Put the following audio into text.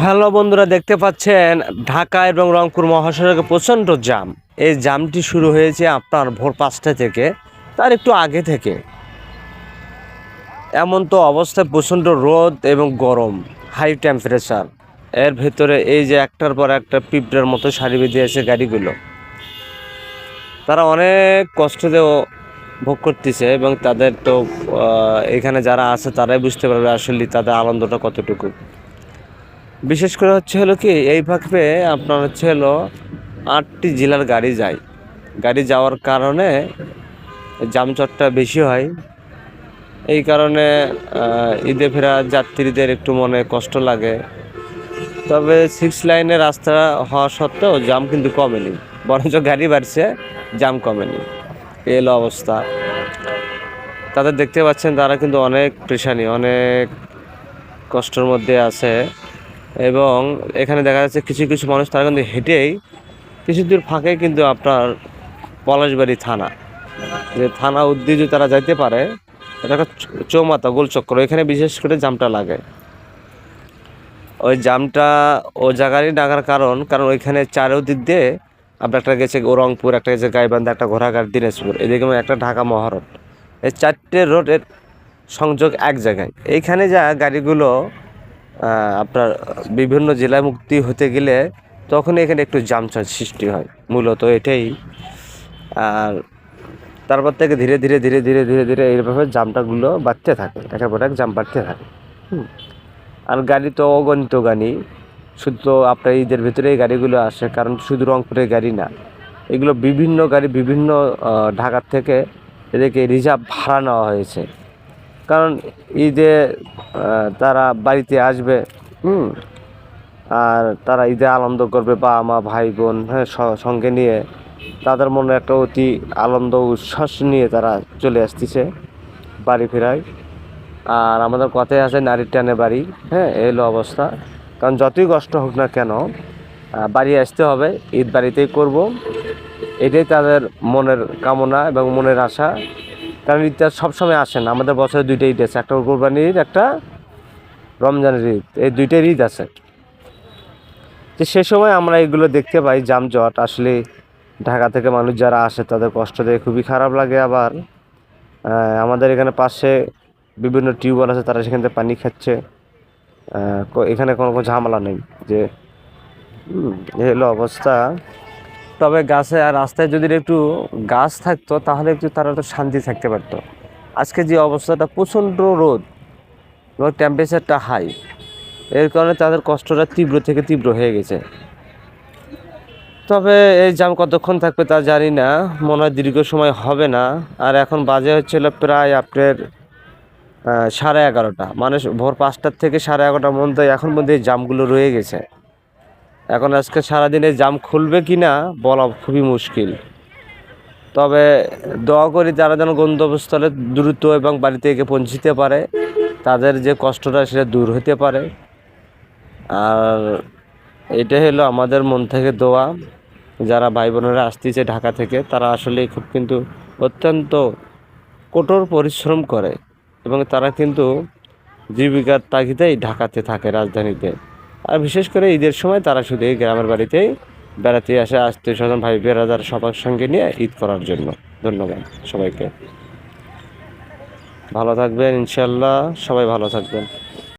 Hello বন্ধুরা, দেখতে পাচ্ছেন ঢাকা এবং রংপুর মহাসড়কে প্রচণ্ড জাম এই জামটি শুরু হয়েছে আপনার ভোর পাঁচটা থেকে, তার একটু আগে থেকে। এমন তো অবস্থায় প্রচণ্ড রোদ এবং গরম হাই টেম্পারেচার এর ভেতরে এই যে একটার পর একটা পিঁপড়ার মতো সারি বেঁধে আছে গাড়িগুলো। তারা অনেক কষ্ট দিয়েও ভোগ করতেছে এবং তাদের তো এখানে যারা আছে তারাই বুঝতে পারবে আসলে তাদের আনন্দটা কতটুকু। বিশেষ করে হচ্ছে হলো কি, এই ভাবে আপনার হচ্ছে হলো আটটি জেলার গাড়ি যায়। গাড়ি যাওয়ার কারণে জামচটটা বেশি হয়। এই কারণে ঈদে ফেরা যাত্রীদের একটু মনে কষ্ট লাগে। তবে সিক্স লাইনের রাস্তা হওয়া সত্ত্বেও জাম কিন্তু কমেনি। বরঞ্চ গাড়ি বাড়ছে জাম কমেনি। এই হলো অবস্থা। তাদের দেখতে পাচ্ছেন, তারা কিন্তু অনেক পেশানি, অনেক কষ্টের মধ্যে আছে। এবং এখানে দেখা যাচ্ছে কিছু কিছু মানুষ তারা কিন্তু হেঁটেই কিছু দূর ফাঁকে কিন্তু আপনার পলাশবাড়ি থানা। যে থানা উদ্দিজে তারা যাইতে পারে, এটা একটা চৌ- চৌমাথা গোলচক্র এখানে বিশেষ করে জামটা লাগে। ওই জামটা ও জায়গারই ডাকার কারণ কারণ ওইখানে চারোদিক দিয়ে আপনার একটা গেছে রংপুর, একটা গেছে গাইবান্ধা, একটা ঘোড়াঘাট, দিনাজপুর, এদিকে একটা ঢাকা মহারোড এই চারটে রোডের সংযোগ এক জায়গায়। এইখানে যা গাড়িগুলো আপনার বিভিন্ন জেলায় মুক্তি হতে গেলে তখন এখানে একটু জামচার সৃষ্টি হয়, মূলত এটাই। আর তারপর থেকে ধীরে ধীরে ধীরে ধীরে ধীরে ধীরে এইভাবে জামটাগুলো বাড়তে থাকে, একের পর এক জাম বাড়তে থাকে। আর গাড়ি তো অগণিত গাড়ি, শুধু আপনার ঈদের ভিতরে এই গাড়িগুলো আসে, কারণ শুধু রংপুরের গাড়ি না, এগুলো বিভিন্ন গাড়ি বিভিন্ন ঢাকার থেকে এদেরকে রিজার্ভ ভাড়া নেওয়া হয়েছে। কারণ ঈদে তারা বাড়িতে আসবে, হুম, আর তারা ঈদে আনন্দ করবে, বাবা, মা, ভাই, বোন হ্যাঁ সঙ্গে নিয়ে। তাদের মনে একটা অতি আনন্দ, উচ্ছ্বাস নিয়ে তারা চলে আসতেছে বাড়ি ফেরায়। আর আমাদের কথায় আছে, নারীর টানে বাড়ি হ্যাঁ এলো অবস্থা। কারণ যতই কষ্ট হোক না কেন বাড়ি আসতে হবে, ঈদ বাড়িতেই করব। এটাই তাদের মনের কামনা এবং মনের আশা। কারণ ঈদটা সবসময় আসে না। আমাদের বছরে দুইটা ঈদ আছে, একটা কোরবানির ঈদ একটা রমজানের ঈদ। এই দুইটাই ঈদ আছে। তো সে সময় আমরা এগুলো দেখতে পাই, যানজট। আসলে ঢাকা থেকে মানুষ যারা আসে, তাদের কষ্ট দেয় খুবই খারাপ লাগে আবার। আমাদের এখানে পাশে বিভিন্ন টিউবওয়েল আছে, তারা সেখান থেকে পানি খাচ্ছে। এখানে কোনো ঝামেলা নেই যে হলো অবস্থা। তবে গাছে আর রাস্তায় যদি একটু গাছ থাকতো, তাহলে একটু তারা তো শান্তি থাকতে পারতো। আজকে যে অবস্থাটা, প্রচণ্ড রোদ এবং টেম্পারেচারটা হাই এর কারণে তাদের কষ্টটা তীব্র থেকে তীব্র হয়ে গেছে। তবে এই জাম কতক্ষণ থাকবে তা জানি না, মনে হয় দীর্ঘ সময় হবে না। আর এখন বাজে হচ্ছিল প্রায় আপনার সাড়ে এগারোটা। মানে ভোর পাঁচটার থেকে সাড়ে এগারোটার মধ্যে এখন মধ্যে এই জামগুলো রয়ে গেছে। এখন আজকে সারাদিনে জাম খুলবে কি না বলা খুবই মুশকিল। তবে দোয়া করি যারা যেন গন্তব্যস্থলে দ্রুত এবং বাড়িতে এসে পৌঁছিতে পারে, তাদের যে কষ্টটা সেটা দূর হতে পারে। আর এটা হলো আমাদের মন থেকে দোয়া। যারা ভাই বোনেরা আসতেছে ঢাকা থেকে, তারা আসলে খুব কিন্তু অত্যন্ত কঠোর পরিশ্রম করে এবং তারা কিন্তু জীবিকার তাগিদেই ঢাকাতে থাকে রাজধানীতে। আর বিশেষ করে ঈদের সময় তারা শুধু এই গ্রামের বাড়িতেই বেড়াতে আসে, আত্মীয় স্বজন, ভাই বেড়াদার সবার সঙ্গে নিয়ে ঈদ করার জন্য। ধন্যবাদ সবাইকে। ভালো থাকবেন ইনশাল্লাহ সবাই ভালো থাকবেন।